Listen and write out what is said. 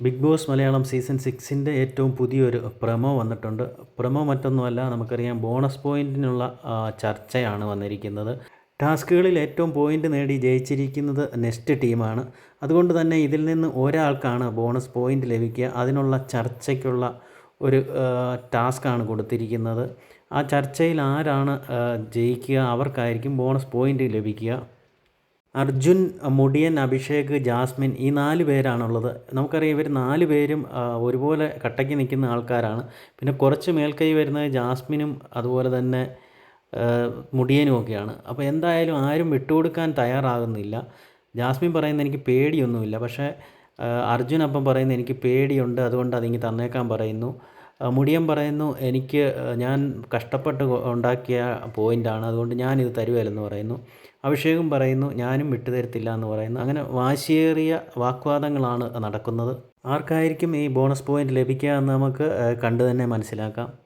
Big boss Malayalam season സിക്സിന്റെ ഏറ്റവും പുതിയൊരു പ്രമോ വന്നിട്ടുണ്ട്. പ്രമോ മറ്റൊന്നുമല്ല നമുക്കറിയാം ബോണസ് പോയിന്റിനുള്ള ചർച്ചയാണ് വന്നിരിക്കുന്നത്. ടാസ്കുകളിൽ ഏറ്റവും പോയിന്റ് നേടി ജയിച്ചിരിക്കുന്നത് നെക്സ്റ്റ് ടീമാണ്. അതുകൊണ്ട് തന്നെ ഇതിൽ നിന്ന് ഒരാൾക്കാണ് ബോണസ് പോയിന്റ് ലഭിക്കുക. അതിനുള്ള ചർച്ചയ്ക്കുള്ള ഒരു ടാസ്ക്കാണ് കൊടുത്തിരിക്കുന്നത്. ആ ചർച്ചയിൽ ആരാണ് ജയിക്കുക? അവർക്കായിരിക്കും ബോണസ് പോയിന്റ് ലഭിക്കുക. അർജുൻ മുടിയൻ അഭിഷേക് ജാസ്മിൻ ഈ നാല് പേരാണുള്ളത്. നമുക്കറിയാം ഇവർ നാല് പേരും ഒരുപോലെ കട്ടയ്ക്ക് നിൽക്കുന്ന ആൾക്കാരാണ്. പിന്നെ കുറച്ച് മേൽക്കൈ വരുന്നത് ജാസ്മിനും അതുപോലെ തന്നെ മുടിയനുമൊക്കെയാണ്. അപ്പോൾ എന്തായാലും ആരും വിട്ടുകൊടുക്കാൻ തയ്യാറാകുന്നില്ല. ജാസ്മിൻ പറയുന്നത് എനിക്ക് പേടിയൊന്നുമില്ല. പക്ഷേ അർജുൻ അപ്പം പറയുന്നത് എനിക്ക് പേടിയുണ്ട്. അതുകൊണ്ട് അതിങ്ങ് തന്നേക്കാൻ പറയുന്നു. മുടിയൻ പറയുന്നു എനിക്ക് ഞാൻ കഷ്ടപ്പെട്ട് ഉണ്ടാക്കിയ പോയിന്റാണ് അതുകൊണ്ട് ഞാനിത് തരുവല്ലെന്ന് പറയുന്നു. അഭിഷേകും പറയുന്നു ഞാനും വിട്ടുതരത്തില്ല എന്ന് പറയുന്നു. അങ്ങനെ വാശിയേറിയ വാക്വാദങ്ങളാണ് നടക്കുന്നത്. ആർക്കായിരിക്കും ഈ ബോണസ് പോയിന്റ് ലഭിക്കുക എന്ന് നമുക്ക് കണ്ടു തന്നെ മനസ്സിലാക്കാം.